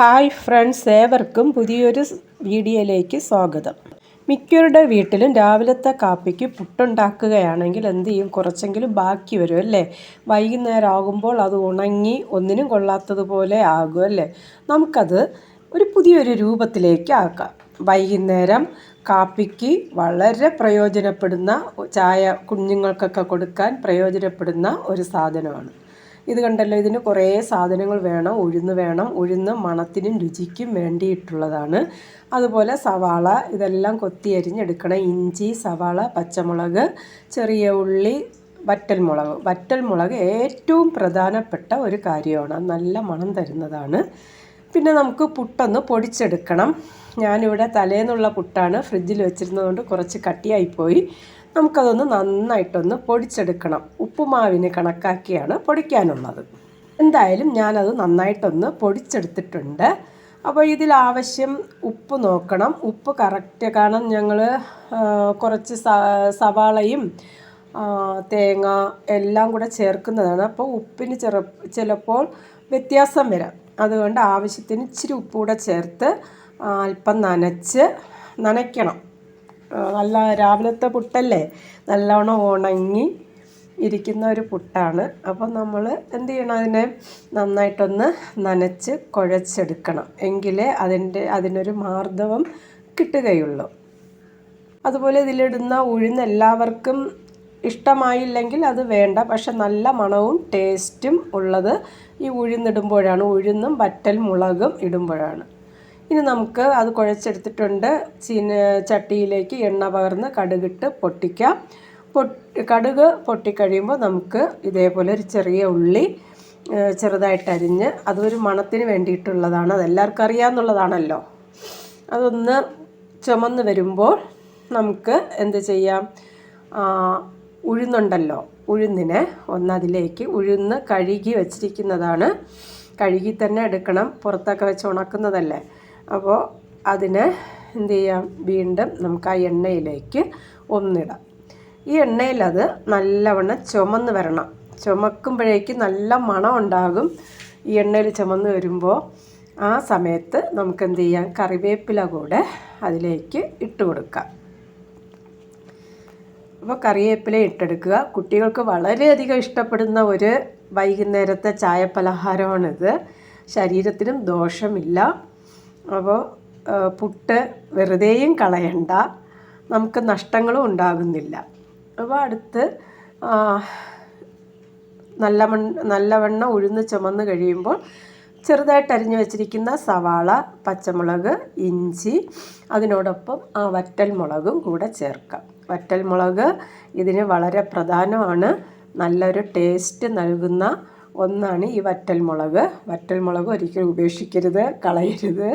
Hi friends ഏവർക്കും പുതിയൊരു വീഡിയോയിലേക്ക് സ്വാഗതം. മിക്കവരുടെ വീട്ടിലും രാവിലത്തെ കാപ്പിക്ക് പുട്ടുണ്ടാക്കുകയാണെങ്കിൽ എന്ത് ചെയ്യും? കുറച്ചെങ്കിലും ബാക്കി വരും അല്ലേ? വൈകുന്നേരം ആകുമ്പോൾ അത് ഉണങ്ങി ഒന്നിനും കൊള്ളാത്തതുപോലെ ആകും അല്ലേ? നമുക്കത് ഒരു പുതിയൊരു രൂപത്തിലേക്ക് ആക്കാം. വൈകുന്നേരം കാപ്പിക്ക് വളരെ പ്രയോജനപ്പെടുന്ന ചായ കുഞ്ഞുങ്ങൾക്കൊക്കെ കൊടുക്കാൻ പ്രയോജനപ്പെടുന്ന ഒരു സാധനമാണ്. ഇത് കണ്ടല്ലോ ഇതിന് കുറേ സാധനങ്ങൾ വേണം ഉഴുന്ന് വേണം. ഉഴുന്ന് മണത്തിനും രുചിക്കും വേണ്ടിയിട്ടുള്ളതാണ്. അതുപോലെ സവാള ഇതെല്ലാം കൊത്തി അരിഞ്ഞെടുക്കണം. ഇഞ്ചി സവാള പച്ചമുളക് ചെറിയ ഉള്ളി വറ്റൽമുളക്. വറ്റൽമുളക് ഏറ്റവും പ്രധാനപ്പെട്ട ഒരു കാര്യമാണ്. നല്ല മണം തരുന്നതാണ്. പിന്നെ നമുക്ക് പുട്ടൊന്ന് പൊടിച്ചെടുക്കണം. ഞാനിവിടെ തലേന്നുള്ള പുട്ടാണ് ഫ്രിഡ്ജിൽ വെച്ചിരുന്നതുകൊണ്ട് കുറച്ച് കട്ടിയായിപ്പോയി നമുക്കതൊന്ന് നന്നായിട്ടൊന്ന് പൊടിച്ചെടുക്കണം. ഉപ്പുമാവിന് കണക്കാക്കിയാണ് പൊടിക്കാനുള്ളത്. എന്തായാലും ഞാനത് നന്നായിട്ടൊന്ന് പൊടിച്ചെടുത്തിട്ടുണ്ട്. അപ്പോൾ ഇതിൽ ആവശ്യം ഉപ്പ് നോക്കണം. ഉപ്പ് കറക്റ്റ് കാരണം ഞങ്ങൾ കുറച്ച് സവാളയും തേങ്ങ എല്ലാം കൂടെ ചേർക്കുന്നതാണ്. അപ്പോൾ ഉപ്പിന് ചെറു ചിലപ്പോൾ വ്യത്യാസം വരാം. അതുകൊണ്ട് ആവശ്യത്തിന് ഇച്ചിരി ഉപ്പ് കൂടെ ചേർത്ത് അല്പം നനച്ച് നനയ്ക്കണം. നല്ല രാവിലത്തെ പുട്ടല്ലേ? നല്ലോണം ഉണങ്ങി ഇരിക്കുന്ന ഒരു പുട്ടാണ്. അപ്പം നമ്മൾ എന്ത് ചെയ്യണം അതിനെ? നന്നായിട്ടൊന്ന് നനച്ച് കുഴച്ചെടുക്കണം. എങ്കിലേ അതിന്റെ അതിനൊരു മാർദ്ദവം കിട്ടുകയുള്ളൂ. അതുപോലെ ഇതിലിടുന്ന ഉഴുന്ന് എല്ലാവർക്കും ഇഷ്ടമായില്ലെങ്കിൽ അത് വേണ്ട. പക്ഷെ നല്ല മണവും ടേസ്റ്റും ഉള്ളത് ഈ ഉഴുന്നിടുമ്പോഴാണ്. ഉഴുന്നും വറ്റൽ മുളകും ഇടുമ്പോഴാണ്. ഇനി നമുക്ക് അത് കുഴച്ചെടുത്തിട്ടുണ്ട്. ചീന ചട്ടിയിലേക്ക് എണ്ണ പകർന്ന് കടുകിട്ട് പൊട്ടിക്കാം. പൊട്ടി കടുക് പൊട്ടിക്കഴിയുമ്പോൾ നമുക്ക് ഇതേപോലെ ഒരു ചെറിയ ഉള്ളി ചെറുതായിട്ട് അരിഞ്ഞ് അതൊരു മണത്തിന് വേണ്ടിയിട്ടുള്ളതാണ്. അതെല്ലാവർക്കും അറിയാമെന്നുള്ളതാണല്ലോ അതൊന്ന് ചുമന്ന് വരുമ്പോൾ നമുക്ക് എന്ത് ചെയ്യാം? ഉഴുന്നുണ്ടല്ലോ. ഉഴുന്നിനെ ഒന്നതിലേക്ക് ഉഴുന്ന് കഴുകി വച്ചിരിക്കുന്നതാണ്. കഴുകി തന്നെ എടുക്കണം. പുറത്തൊക്കെ വെച്ച് ഉണക്കുന്നതല്ലേ. അപ്പോൾ അതിനെ എന്ത് ചെയ്യാം? വീണ്ടും നമുക്ക് ആ എണ്ണയിലേക്ക് ഒന്നിടാം. ഈ എണ്ണയിൽ അത് നല്ലവണ്ണം ചുമന്ന് വരണം. ചുമക്കുമ്പോഴേക്ക് നല്ല മണം ഉണ്ടാകും. ഈ എണ്ണയിൽ ചുമന്ന് വരുമ്പോൾ ആ സമയത്ത് നമുക്ക് എന്ത് ചെയ്യാം? കറിവേപ്പില കൂടെ അതിലേക്ക് ഇട്ട് കൊടുക്കാം. അപ്പോൾ കറിവേപ്പില ഇട്ടെടുക്കുക. കുട്ടികൾക്ക് വളരെയധികം ഇഷ്ടപ്പെടുന്ന ഒരു വൈകുന്നേരത്തെ ചായ പലഹാരമാണിത് ശരീരത്തിനും ദോഷമില്ല അപ്പോൾ പുട്ട് വെറുതെയും കളയണ്ട. നമുക്ക് നഷ്ടങ്ങളും ഉണ്ടാകുന്നില്ല. അപ്പോൾ അടുത്ത് നല്ല നല്ലവണ്ണം ഉഴുന്ന് ചുമന്ന് കഴിയുമ്പോൾ ചെറുതായിട്ട് അരിഞ്ഞു വെച്ചിരിക്കുന്ന സവാള പച്ചമുളക് ഇഞ്ചി അതിനോടൊപ്പം ആ വറ്റൽ മുളകും കൂടെ ചേർക്കാം. വറ്റൽ മുളക് ഇതിന് വളരെ പ്രധാനമാണ്. നല്ലൊരു ടേസ്റ്റ് നൽകുന്ന ഒന്നാണ് ഈ വറ്റൽ മുളക് വറ്റൽ മുളക് ഒരിക്കലും ഉപേക്ഷിക്കരുത് കളയരുത്.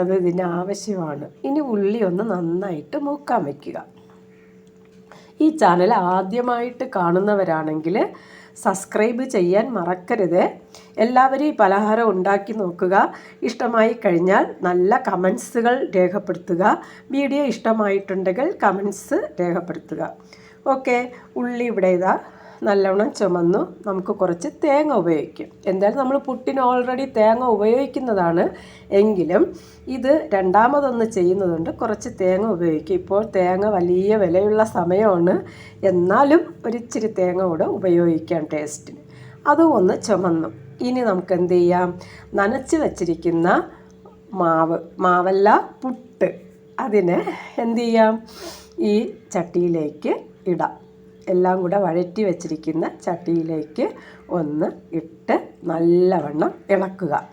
അത് ഇതിന് ആവശ്യമാണ്. ഇനി ഉള്ളി ഒന്ന് നന്നായിട്ട് മൂക്കാൻ വയ്ക്കുക ഈ ചാനൽ ആദ്യമായിട്ട് കാണുന്നവരാണെങ്കിൽ സബ്സ്ക്രൈബ് ചെയ്യാൻ മറക്കരുത്. എല്ലാവരും ഈ പലഹാരം ഉണ്ടാക്കി നോക്കുക. ഇഷ്ടമായി കഴിഞ്ഞാൽ നല്ല കമൻസുകൾ രേഖപ്പെടുത്തുക. വീഡിയോ ഇഷ്ടമായിട്ടുണ്ടെങ്കിൽ കമൻസ് രേഖപ്പെടുത്തുക. ഓക്കെ ഉള്ളി ഇവിടെ ഇതാ. നല്ലവണ്ണം ചുമന്നു. നമുക്ക് കുറച്ച് തേങ്ങ ഉപയോഗിക്കും. എന്തായാലും നമ്മൾ പുട്ടിന് ഓൾറെഡി തേങ്ങ ഉപയോഗിക്കുന്നതാണ്. എങ്കിലും ഇത് രണ്ടാമതൊന്ന് ചെയ്യുന്നതുകൊണ്ട് കുറച്ച് തേങ്ങ ഉപയോഗിക്കും. ഇപ്പോൾ തേങ്ങ വലിയ വിലയുള്ള സമയമാണ്. എന്നാലും ഒരിച്ചിരി തേങ്ങ കൂടെ ഉപയോഗിക്കാം ടേസ്റ്റിന്. അതും ഒന്ന് ചുമന്നു. ഇനി നമുക്ക് എന്ത് ചെയ്യാം? നനച്ച് വച്ചിരിക്കുന്ന മാവ് മാവല്ല പുട്ട്. അതിനെ എന്ത് ചെയ്യാം? ഈ ചട്ടിയിലേക്ക് ഇടാം. എല്ലാം കൂടെ വഴറ്റി വെച്ചിരിക്കുന്ന ചട്ടിയിലേക്ക് ഒന്ന് ഇട്ട് നല്ലവണ്ണം ഇളക്കുക.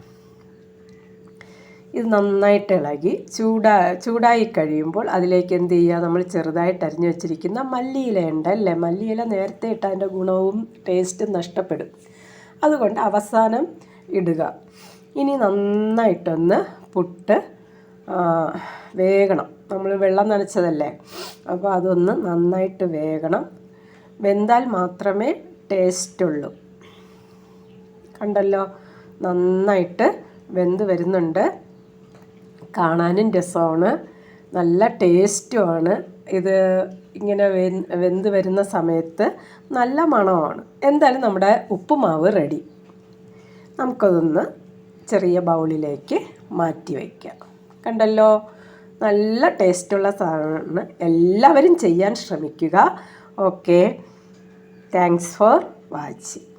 ഇത് നന്നായിട്ട് ഇളകി ചൂടാ ചൂടായി കഴിയുമ്പോൾ അതിലേക്ക് എന്ത് ചെയ്യുക? നമ്മൾ ചെറുതായിട്ട് അരിഞ്ഞു വെച്ചിരിക്കുന്ന മല്ലിയില ഉണ്ട് അല്ലേ? മല്ലിയില നേരത്തെ ഇട്ട് അതിന്റെ ഗുണവും ടേസ്റ്റും നഷ്ടപ്പെടും. അതുകൊണ്ട് അവസാനം ഇടുക. ഇനി നന്നായിട്ടൊന്ന് പുട്ട് വേകണം. നമ്മൾ വെള്ളം നനച്ചതല്ലേ? അപ്പോൾ അതൊന്ന് നന്നായിട്ട് വേകണം. വെന്താൽ മാത്രമേ ടേസ്റ്റ് ഉള്ളൂ കണ്ടല്ലോ? നന്നായിട്ട് വെന്ത് വരുന്നുണ്ട്. കാണാനും രസമാണ്. നല്ല ടേസ്റ്റുമാണ്. ഇത് ഇങ്ങനെ വെന്ത് വരുന്ന സമയത്ത് നല്ല മണമാണ്. എന്തായാലും നമ്മുടെ ഉപ്പുമാവ് റെഡി. നമുക്കതൊന്ന് ചെറിയ ബൗളിലേക്ക് മാറ്റി വയ്ക്കാം. കണ്ടല്ലോ? നല്ല ടേസ്റ്റുള്ള സാധനമാണ്. എല്ലാവരും ചെയ്യാൻ ശ്രമിക്കുക. Okay thanks for watching